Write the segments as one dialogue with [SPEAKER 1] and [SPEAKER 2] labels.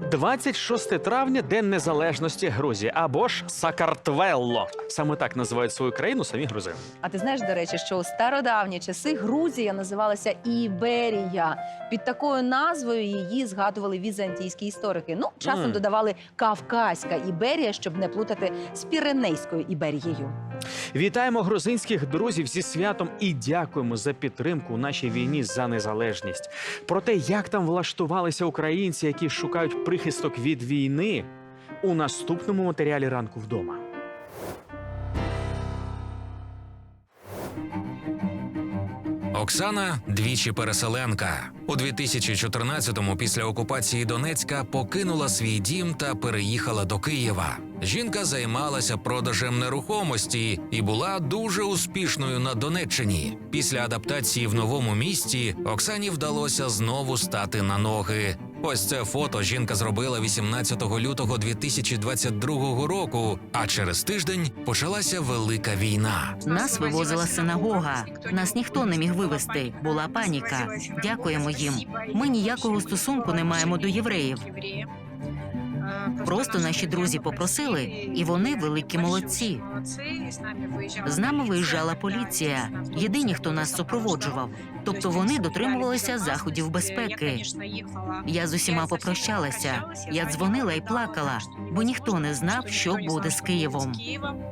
[SPEAKER 1] 26 травня День Незалежності Грузії або ж Сакартвелло. Саме так називають свою країну самі грузини.
[SPEAKER 2] А ти знаєш, до речі, що у стародавні часи Грузія називалася Іберія. Під такою назвою її згадували візантійські історики. Ну, часом
[SPEAKER 1] Мм.
[SPEAKER 2] додавали Кавказька Іберія, щоб не плутати з Піренейською Іберією.
[SPEAKER 1] Вітаємо грузинських друзів зі святом і дякуємо за підтримку у нашій війні за незалежність. Про те, як там влаштувалися українці, які шукають прихисток від війни, у наступному матеріалі ранку вдома.
[SPEAKER 3] Оксана двічі переселенка. У 2014-му після окупації Донецька покинула свій дім та переїхала до Києва. Жінка займалася продажем нерухомості і була дуже успішною на Донеччині. Після адаптації в новому місті Оксані вдалося знову стати на ноги. Ось це фото жінка зробила 18 лютого 2022 року. А через тиждень почалася велика війна.
[SPEAKER 4] Нас вивозила синагога. Нас ніхто не міг вивезти. Була паніка. Дякуємо їм. Ми ніякого стосунку не маємо до євреїв. Просто наші друзі попросили, і вони великі молодці. З нами виїжджала поліція. Єдині, хто нас супроводжував. Тобто вони дотримувалися заходів безпеки. Я з усіма попрощалася. Я дзвонила і плакала, бо ніхто не знав, що буде з Києвом.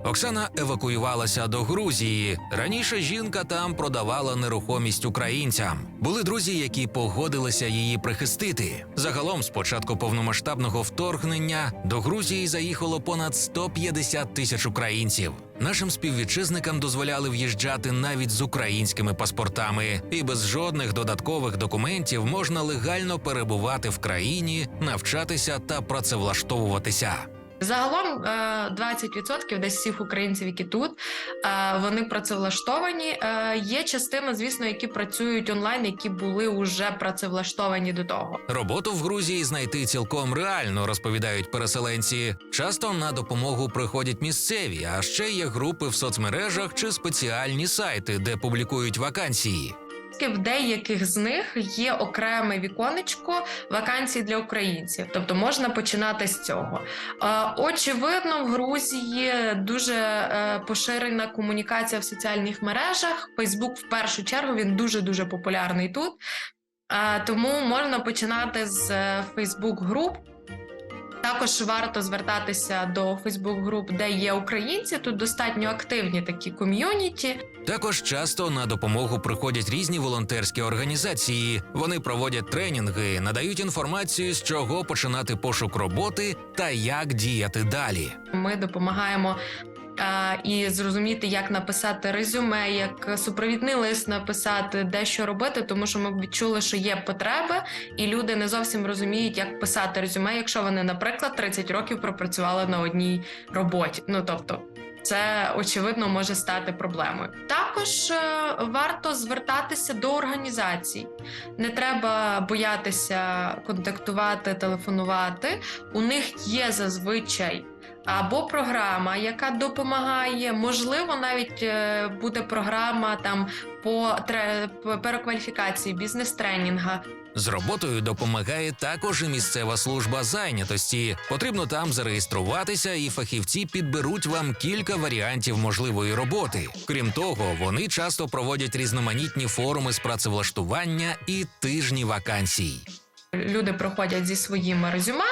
[SPEAKER 3] Оксана евакуювалася до Грузії. Раніше жінка там продавала нерухомість українцям. Були друзі, які погодилися її прихистити. Загалом, з початку повномасштабного вторгнення до Грузії заїхало понад 150 тисяч українців. Нашим співвітчизникам дозволяли в'їжджати навіть з українськими паспортами, і без жодних додаткових документів можна легально перебувати в країні, навчатися та працевлаштовуватися.
[SPEAKER 5] Загалом е, 20% десь всіх українців, які тут, е, вони працевлаштовані. Е, Є частина, звісно, які працюють онлайн, які були вже працевлаштовані до того.
[SPEAKER 3] Роботу в Грузії знайти цілком реально, розповідають переселенці. Часто на допомогу приходять місцеві, а ще є групи в соцмережах чи спеціальні сайти, де публікують вакансії.
[SPEAKER 5] В деяких з них є окреме віконечко вакансій для українців, тобто можна починати з цього. Е, Очевидно, в Грузії дуже е, поширена комунікація в соціальних мережах. Фейсбук, в першу чергу, він дуже дуже популярний тут. Е, Тому можна починати з Фейсбук груп. Також варто звертатися до Фейсбук груп, де є українці. Тут достатньо активні такі ком'юніті.
[SPEAKER 3] Також часто на допомогу приходять різні волонтерські організації. Вони проводять тренінги, надають інформацію, з чого починати пошук роботи та як діяти далі.
[SPEAKER 5] Ми допомагаємо і зрозуміти, як написати резюме, як супровідний лист написати, де що робити, тому що ми відчули, що є потреби, і люди не зовсім розуміють, як писати резюме, якщо вони, наприклад, 30 років пропрацювали на одній роботі. Ну тобто. Це очевидно може стати проблемою. Також е, варто звертатися до організацій. Не треба боятися контактувати, телефонувати. У них є зазвичай або програма, яка допомагає. Можливо, навіть е, буде програма там по по перекваліфікації, бізнес-тренінга.
[SPEAKER 3] З роботою допомагає також і місцева служба зайнятості. Потрібно там зареєструватися, і фахівці підберуть вам кілька варіантів можливої роботи. Крім того, вони часто проводять різноманітні форуми з працевлаштування і тижні вакансій.
[SPEAKER 5] Люди проходять зі своїми резюме.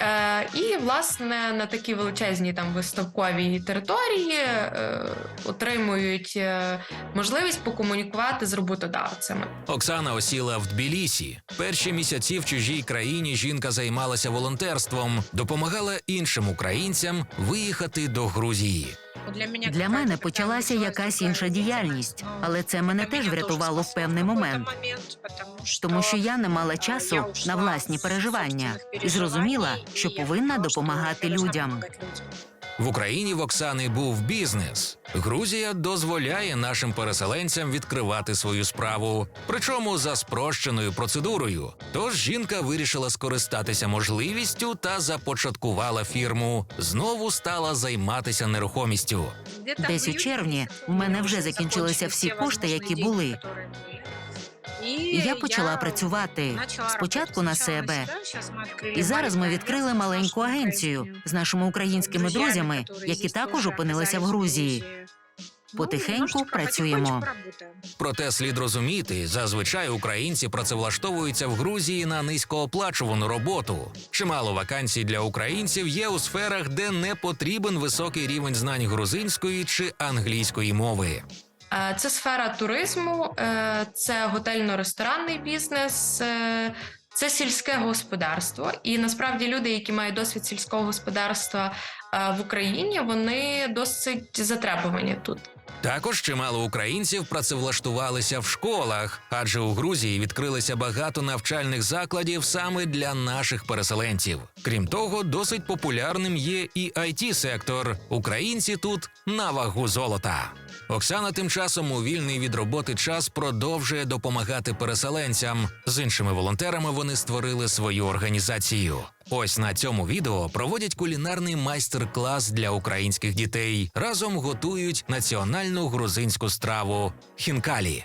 [SPEAKER 5] Е, і, власне, на такій величезній там виставковій території е, отримують е, можливість покомунікувати з роботодавцями.
[SPEAKER 3] Оксана осіла в Тбілісі. Перші місяці в чужій країні жінка займалася волонтерством, допомагала іншим українцям виїхати до Грузії.
[SPEAKER 4] Для мене почалася якась інша діяльність, але це мене теж врятувало в певний момент, тому що я не мала часу на власні переживання і зрозуміла, що повинна допомагати людям.
[SPEAKER 3] В Україні в Оксани був бізнес. Грузія дозволяє нашим переселенцям відкривати свою справу, причому за спрощеною процедурою. Тож жінка вирішила скористатися можливістю та започаткувала фірму. Знову стала займатися нерухомістю.
[SPEAKER 4] Десь у червні в мене вже закінчилися всі кошти, які були. І я почала працювати спочатку на себе. І зараз ми відкрили маленьку агенцію з нашими українськими друзями, які також опинилися в Грузії. Потихеньку працюємо.
[SPEAKER 3] Проте слід розуміти, зазвичай українці працевлаштовуються в Грузії на низькооплачувану роботу. Чимало вакансій для українців є у сферах, де не потрібен високий рівень знань грузинської чи англійської мови.
[SPEAKER 5] Е, Це сфера туризму, е, це готельно-ресторанний бізнес. е, Це сільське господарство, і насправді люди, які мають досвід сільського господарства в Україні, вони досить затребувані тут.
[SPEAKER 3] Також чимало українців працевлаштувалися в школах, адже у Грузії відкрилися багато навчальних закладів саме для наших переселенців. Крім того, досить популярним є і it сектор Українці тут на вагу золота. Оксана тим часом у вільний від роботи час продовжує допомагати переселенцям. З іншими волонтерами вони створили свою організацію. Ось на цьому відео проводять кулінарний майстер-клас для українських дітей. Разом готують національну грузинську страву хінкалі.